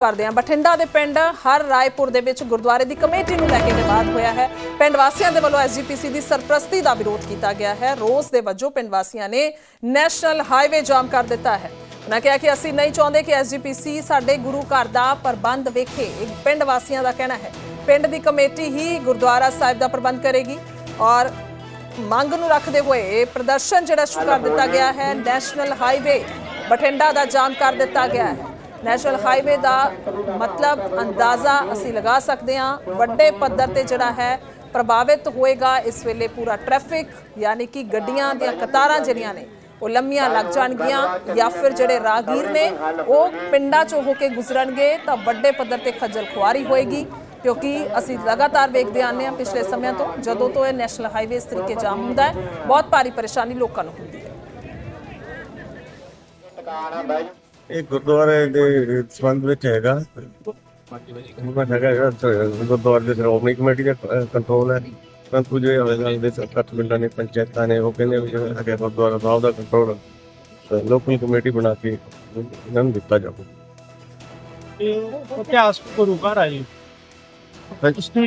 ਕਰਦੇ ਹਾਂ। ਬਠਿੰਡਾ ਦੇ ਪਿੰਡ ਹਰ ਰਾਏਪੁਰ ਦੇ ਵਿੱਚ ਗੁਰਦੁਆਰੇ ਦੀ ਕਮੇਟੀ ਨੂੰ ਲੈ ਕੇ ਵਿਵਾਦ ਹੋਇਆ ਹੈ। ਪਿੰਡ ਵਾਸੀਆਂ ਦੇ ਵੱਲੋਂ ਐਸਜੀਪੀਸੀ ਦੀ ਸਰਪ੍ਰਸਤੀ ਦਾ ਵਿਰੋਧ ਕੀਤਾ ਗਿਆ ਹੈ। ਰੋਸ ਦੇ ਵਜੋਂ ਪਿੰਡ ਵਾਸੀਆਂ ਨੇ ਨੈਸ਼ਨਲ ਹਾਈਵੇ ਜਾਮ ਕਰ ਦਿੱਤਾ ਹੈ। ਉਹਨਾਂ ਕਿਹਾ ਕਿ ਅਸੀਂ ਨਹੀਂ ਚਾਹੁੰਦੇ ਕਿ ਐਸਜੀਪੀਸੀ ਸਾਡੇ ਗੁਰੂ ਘਰ ਦਾ ਪ੍ਰਬੰਧ ਵੇਖੇ। ਇਹ ਪਿੰਡ ਵਾਸੀਆਂ ਦਾ ਕਹਿਣਾ ਹੈ। ਪਿੰਡ ਦੀ ਕਮੇਟੀ ਹੀ ਗੁਰਦੁਆਰਾ ਸਾਹਿਬ ਦਾ ਪ੍ਰਬੰਧ ਕਰੇਗੀ ਔਰ ਮੰਗ ਨੂੰ ਰੱਖਦੇ ਹੋਏ ਇਹ ਪ੍ਰਦਰਸ਼ਨ ਜਿਹੜਾ ਸ਼ੁਰੂ ਕਰ ਦਿੱਤਾ ਗਿਆ ਹੈ। ਨੈਸ਼ਨਲ ਹਾਈਵੇ ਬਠਿੰਡਾ ਦਾ ਜਾਮ ਕਰ ਦਿੱਤਾ ਗਿਆ ਹੈ। ਨੈਸ਼ਨਲ ਹਾਈਵੇ ਦਾ ਮਤਲਬ ਅੰਦਾਜ਼ਾ ਅਸੀਂ ਲਗਾ ਸਕਦੇ ਹਾਂ। ਵੱਡੇ ਪੱਧਰ ਤੇ ਜਿਹੜਾ ਹੈ, ਪ੍ਰਭਾਵਿਤ ਹੋਏਗਾ ਇਸ ਵੇਲੇ ਪੂਰਾ ਟ੍ਰੈਫਿਕ ਯਾਨੀ ਕਿ ਗੱਡੀਆਂ ਦੀਆਂ ਕਤਾਰਾਂ ਜਿਹੜੀਆਂ ਨੇ, ਉਹ ਲੰਮੀਆਂ ਲੱਗ ਜਾਣਗੀਆਂ ਜਾਂ ਫਿਰ ਜਿਹੜੇ ਰਾਹਗੀਰ ਨੇ, ਉਹ ਪਿੰਡਾਂ ਚੋਂ ਹੋ ਕੇ ਗੁਜ਼ਰਨਗੇ, ਤਾਂ ਵੱਡੇ ਪੱਧਰ ਤੇ ਖੱਜਲ ਖੁਆਰੀ ਹੋਏਗੀ। ਕਿਉਂਕਿ ਅਸੀਂ ਲਗਾਤਾਰ ਵੇਖਦੇ ਆਨੇ ਹਾਂ ਪਿਛਲੇ ਸਮਿਆਂ ਤੋਂ, ਜਦੋਂ ਤੋਂ ਇਹ ਨੈਸ਼ਨਲ ਹਾਈਵੇ ਇਸ ਤਰੀਕੇ ਜਾਮ ਹੁੰਦਾ ਹੈ, ਬਹੁਤ ਭਾਰੀ ਪਰੇਸ਼ਾਨੀ ਲੋਕਾਂ ਨੂੰ ਹੁੰਦੀ ਹੈ। ਇਹ ਗੁਰਦੁਆਰੇ ਦੇ ਸੰਬੰਧ ਵਿੱਚ ਹੈਗਾ। ਉਹਨਾਂ ਹੈਗਾ ਤੇ ਗੁਰਦੁਆਰੇ ਦੇ ਸ਼੍ਰੋਮਣੀ ਕਮੇਟੀ ਦਾ ਕੰਟਰੋਲ ਹੈ। ਪਰੰਤੂ ਜੇ ਹੋਏਗਾ ਦੇ ਸੱਤ ਪਿੰਡਾਂ ਨੇ ਪੰਚਾਇਤਾਂ ਨੇ ਉਹ ਕਹਿੰਦੇ ਵੀ ਜਿਹੜਾ ਹੈਗਾ ਗੁਰਦੁਆਰਾ ਸਾਹਿਬ ਦਾ ਕੰਟਰੋਲ ਲੋਕਲ ਕਮੇਟੀ ਬਣਾ ਕੇ ਇਹਨਾਂ ਨੂੰ ਦਿੱਤਾ ਜਾਵੇ ਇਹ ਇਤਿਹਾਸ ਗੁਰੂ ਘਰ ਆ ਜੀ।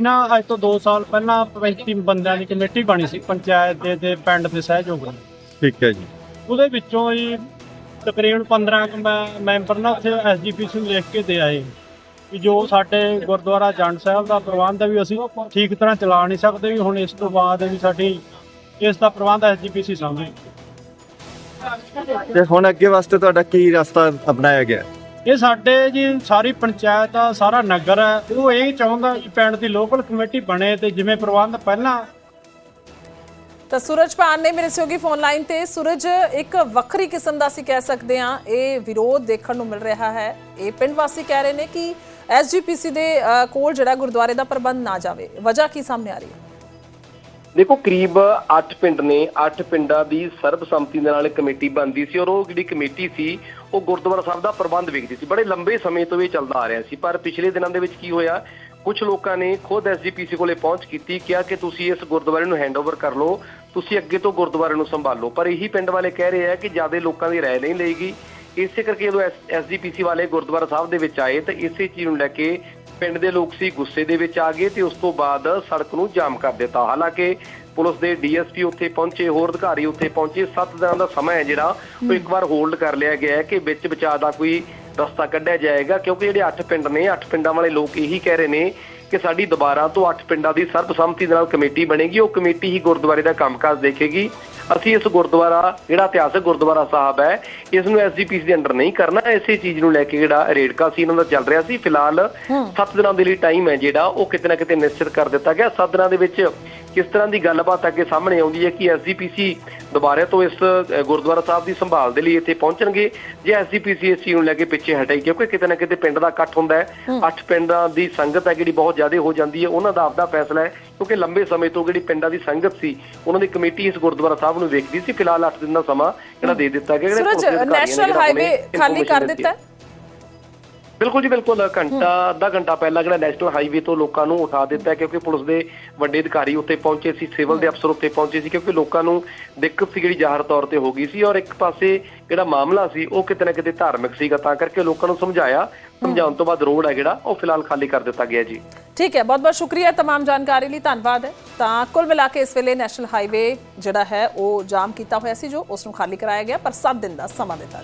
ਨਾ ਅੱਜ ਤੋਂ 2 ਸਾਲ ਪਹਿਲਾਂ 35 ਬੰਦਿਆਂ ਦੀ ਕਮੇਟੀ ਬਣੀ ਸੀ ਪੰਚਾਇਤ ਦੇ ਤੇ ਪਿੰਡ ਦੇ ਸਹਿਯੋਗ ਨਾਲ। ਠੀਕ ਹੈ ਜੀ। ਉਹਦੇ ਵਿੱਚੋਂ ਜੀ ਤਕਰੀਬਨ 15 ਕੁ ਮੈਂ- ਮੈਂਬਰ ਨਾ ਉੱਥੇ ਐਸਜੀਪੀਸੀ ਨੂੰ ਲਿਖ ਕੇ ਦੇ ਆਏ। ਕਿ ਜੋ ਸਾਡੇ ਗੁਰਦੁਆਰਾ ਜੰਡ ਸਾਹਿਬ ਦਾ ਪ੍ਰਬੰਧ ਵੀ ਅਸੀਂ ਠੀਕ ਤਰ੍ਹਾਂ ਚਲਾ ਨਹੀਂ ਸਕਦੇ ਵੀ ਹੁਣ ਇਸ ਤੋਂ ਬਾਅਦ ਵੀ ਸਾਡੀ ਇਸ ਦਾ ਪ੍ਰਬੰਧ ਐਸਜੀਪੀਸੀ ਸਾਹਮਣੇ ਤੇ ਹੁਣ ਅੱਗੇ ਵਾਸਤੇ ਤੁਹਾਡਾ ਕੀ ਰਸਤਾ ਅਪਣਾਇਆ ਗਿਆ? ਇਹ ਸਾਡੇ ਜੀ ਸਾਰੀ ਪੰਚਾਇਤ ਆ ਸਾਰਾ ਨਗਰ ਹੈ ਉਹ ਇਹ ਚਾਹੁੰਦਾ ਕਿ ਪਿੰਡ ਦੀ ਲੋਕਲ ਕਮੇਟੀ ਬਣੇ ਤੇ ਜਿਵੇਂ ਪ੍ਰਬੰਧ ਪਹਿਲਾਂ ਤਾਂ ਸੂਰਜ ਪਾਨ ਨੇ ਮੇਰੇ ਸਹਿਯੋਗੀ ਫੋਨ ਲਾਈਨ ਤੇ, ਸੂਰਜ, ਇੱਕ ਵੱਖਰੀ ਕਿਸਮ ਦਾ ਅਸੀਂ ਕਹਿ ਸਕਦੇ ਹਾਂ, ਇਹ ਵਿਰੋਧ ਦੇਖਣ ਨੂੰ ਮਿਲ ਰਿਹਾ ਹੈ। ਇਹ ਪਿੰਡ ਵਾਸੀ ਕਹਿ ਰਹੇ ਨੇ ਕਿ ਐਸਜੀਪੀਸੀ ਦੇ ਕੋਲ ਜਿਹੜਾ ਗੁਰਦੁਆਰੇ ਦਾ ਪ੍ਰਬੰਧ ਨਾ ਜਾਵੇ। ਵਜ੍ਹਾ ਕੀ ਸਾਹਮਣੇ ਆ ਰਹੀ ਹੈ? ਦੇਖੋ, ਕਰੀਬ 8 ਪਿੰਡ ਨੇ 8 ਪਿੰਡਾਂ ਦੀ ਸਰਬਸੰਮਤੀ ਦੇ ਨਾਲ ਕਮੇਟੀ ਬਣਦੀ ਸੀ ਔਰ ਉਹ ਜਿਹੜੀ ਕਮੇਟੀ ਸੀ, ਉਹ ਗੁਰਦੁਆਰਾ ਸਾਹਿਬ ਦਾ ਪ੍ਰਬੰਧ ਵੇਖਦੀ ਸੀ। ਬੜੇ ਲੰਬੇ ਸਮੇਂ ਤੋਂ ਇਹ ਚੱਲਦਾ ਆ ਰਿਹਾ ਸੀ। ਪਰ ਪਿਛਲੇ ਦਿਨਾਂ ਦੇ ਵਿੱਚ ਕੀ ਹੋਇਆ? ਕੁਝ ਲੋਕਾਂ ਨੇ ਖੁਦ ਐਸਜੀਪੀਸੀ ਕੋਲੇ ਪਹੁੰਚ ਕੀਤੀ ਕਿਹਾ ਕਿ ਤੁਸੀਂ ਇਸ ਗੁਰਦੁਆਰੇ ਨੂੰ ਹੈਂਡਓਵਰ ਕਰ ਲਓ ਤੁਸੀਂ ਅੱਗੇ ਤੋਂ ਗੁਰਦੁਆਰੇ ਨੂੰ ਸੰਭਾਲੋ। ਪਰ ਇਹੀ ਪਿੰਡ ਵਾਲੇ ਕਹਿ ਰਹੇ ਆ ਕਿ ਜ਼ਿਆਦਾ ਲੋਕਾਂ ਦੀ ਰਾਏ ਨਹੀਂ ਲਈਗੀ ਇਸੇ ਕਰਕੇ ਜਦੋਂ ਐਸਜੀਪੀਸੀ ਵਾਲੇ ਗੁਰਦੁਆਰਾ ਸਾਹਿਬ ਦੇ ਵਿੱਚ ਆਏ ਤਾਂ ਇਸੇ ਚੀਜ਼ ਨੂੰ ਲੈ ਕੇ ਪਿੰਡ ਦੇ ਲੋਕ ਸੀ ਗੁੱਸੇ ਦੇ ਵਿੱਚ ਆ ਗਏ ਤੇ ਉਸ ਤੋਂ ਬਾਅਦ ਸੜਕ ਨੂੰ ਜਾਮ ਕਰ ਦਿੱਤਾ। ਹਾਲਾਂਕਿ ਪੁਲਿਸ ਦੇ ਡੀਐਸਪੀ ਉੱਥੇ ਪਹੁੰਚੇ ਹੋਰ ਅਧਿਕਾਰੀ ਉੱਥੇ ਪਹੁੰਚੇ 7 ਦਿਨਾਂ ਦਾ ਸਮਾਂ ਹੈ ਜਿਹੜਾ ਉਹ ਇੱਕ ਵਾਰ ਹੋਲਡ ਕਰ ਲਿਆ ਗਿਆ ਹੈ ਕਿ ਵਿੱਚ ਵਿਚਾਰ ਦਾ ਕੋਈ ਰਸਤਾ ਕੱਢਿਆ ਜਾਏਗਾ ਕਿਉਂਕਿ ਜਿਹੜੇ 8 ਪਿੰਡ ਨੇ 8 ਪਿੰਡਾਂ ਵਾਲੇ ਲੋਕ ਇਹੀ ਕਹਿ ਰਹੇ ਨੇ ਕਿ ਸਾਡੀ ਦੁਬਾਰਾ ਤੋਂ 8 ਪਿੰਡਾਂ ਦੀ ਸਰਬਸੰਮਤੀ ਦੇ ਨਾਲ ਕਮੇਟੀ ਬਣੇਗੀ ਉਹ ਕਮੇਟੀ ਹੀ ਗੁਰਦੁਆਰੇ ਦਾ ਕੰਮਕਾਜ ਦੇਖੇਗੀ। ਅਸੀਂ ਇਸ ਗੁਰਦੁਆਰਾ ਜਿਹੜਾ ਇਤਿਹਾਸਕ ਗੁਰਦੁਆਰਾ ਸਾਹਿਬ ਹੈ ਇਸ ਨੂੰ ਐਸਜੀਪੀਸੀ ਦੇ ਅੰਡਰ ਨਹੀਂ ਕਰਨਾ। ਇਸੇ ਚੀਜ਼ ਨੂੰ ਲੈ ਕੇ ਜਿਹੜਾ ਰੇੜਕਾ ਸੀ ਇਹਨਾਂ ਦਾ ਚੱਲ ਰਿਹਾ ਸੀ। ਫਿਲਹਾਲ 7 ਦਿਨਾਂ ਦੇ ਲਈ ਟਾਈਮ ਹੈ ਜਿਹੜਾ ਉਹ ਕਿਤੇ ਨਾ ਕਿਤੇ ਨਿਸ਼ਚਿਤ ਕਰ ਦਿੱਤਾ ਗਿਆ। 7 ਦਿਨਾਂ ਦੇ ਵਿੱਚ ਕਿਸ ਤਰ੍ਹਾਂ ਦੀ ਗੱਲਬਾਤ ਅੱਗੇ ਸਾਹਮਣੇ ਆਉਂਦੀ ਹੈ ਕਿ ਐਸਜੀਪੀਸੀ ਦੁਬਾਰੇ ਤੋਂ ਇਸ ਗੁਰਦੁਆਰਾ ਸਾਹਿਬ ਦੀ ਸੰਭਾਲ ਦੇ ਲਈ ਇੱਥੇ ਪਹੁੰਚਣਗੇ ਜੇ ਐਸਜੀਪੀਸੀ ਇਸ ਚੀਜ਼ ਨੂੰ ਲੈ ਕੇ ਪਿੱਛੇ ਹਟੇ ਕਿਉਂਕਿ ਕਿਤੇ ਨਾ ਕਿਤੇ ਪਿੰਡ ਦਾ ਇਕੱਠ ਹੁੰਦਾ ਹੈ। ਅੱਠ ਪਿੰਡਾਂ ਦੀ ਸੰਗਤ ਹੈ ਜਿਹੜੀ ਬਹੁਤ ਜ਼ਿਆਦਾ ਹੋ ਜਾਂਦੀ ਹੈ ਉਹਨਾਂ ਦਾ ਆਪਦਾ ਫੈਸਲਾ ਹੈ ਕਿਉਂਕਿ ਲੰਬੇ ਸਮੇਂ ਤੋਂ ਜਿਹੜੀ ਪਿੰਡਾਂ ਦੀ ਸੰਗਤ ਸੀ ਉਹਨਾਂ ਦੀ ਕਮੇਟੀ ਇਸ ਗੁਰਦੁਆਰਾ ਸਾਹਿਬ ਨੂੰ ਵੇਖਦੀ ਸੀ। ਫਿਲਹਾਲ 8 ਦਿਨ ਦਾ ਸਮਾਂ ਜਿਹੜਾ ਦੇ ਦਿੱਤਾ ਗਿਆ। ਨੈਸ਼ਨਲ ਹਾਈਵੇ ਖਾਲੀ ਕਰ ਦਿੱਤਾ ਬਿਲਕੁਲ ਜੀ ਬਿਲਕੁਲ ਘੰਟਾ ਅੱਧਾ ਘੰਟਾ ਪਹਿਲਾਂ ਜਿਹੜਾ ਨੈਸ਼ਨਲ ਹਾਈਵੇ ਤੋਂ ਲੋਕਾਂ ਨੂੰ ਉਠਾ ਦਿੱਤਾ ਹੈ ਕਿਉਂਕਿ ਪੁਲਿਸ ਦੇ ਵੱਡੇ ਅਧਿਕਾਰੀ ਉੱਤੇ ਪਹੁੰਚੇ ਸੀ ਸਿਵਲ ਦੇ ਅਫਸਰ ਉੱਤੇ ਪਹੁੰਚੇ ਸੀ ਕਿਉਂਕਿ ਲੋਕਾਂ ਨੂੰ ਦਿੱਕਤ ਸੀ ਜਿਹੜੀ ਜ਼ਾਹਰ ਤੌਰ ਤੇ ਹੋ ਗਈ ਸੀ ਔਰ ਇੱਕ ਪਾਸੇ ਜਿਹੜਾ ਮਾਮਲਾ ਸੀ ਉਹ ਕਿਤੇ ਨਾ ਕਿਤੇ ਧਾਰਮਿਕ ਸੀਗਾ ਤਾਂ ਕਰਕੇ ਲੋਕਾਂ ਨੂੰ ਸਮਝਾਇਆ ਸਮਝਾਉਣ ਤੋਂ ਬਾਅਦ ਰੋਡ ਹੈ ਜਿਹੜਾ ਉਹ ਫਿਲਹਾਲ ਖਾਲੀ ਕਰ ਦਿੱਤਾ ਗਿਆ ਜੀ ਠੀਕ ਹੈ ਬਹੁਤ ਬਹੁਤ ਸ਼ੁਕਰੀਆ तमाम ਜਾਣਕਾਰੀ ਲਈ ਧੰਨਵਾਦ ਹੈ ਤਾਂ ਕੁੱਲ ਮਿਲਾ ਕੇ ਇਸ ਵੇਲੇ ਨੈਸ਼ਨਲ ਹਾਈਵੇ ਜਿਹੜਾ ਹੈ ਉਹ ਜਾਮ ਕੀਤਾ ਹੋਇਆ ਸੀ ਜੋ ਉਸ ਨੂੰ ਖਾਲੀ ਕਰਾਇਆ ਗਿਆ ਪਰ 7 ਦਿਨ ਦਾ ਸਮਾਂ ਦਿੱਤਾ ਗਿਆ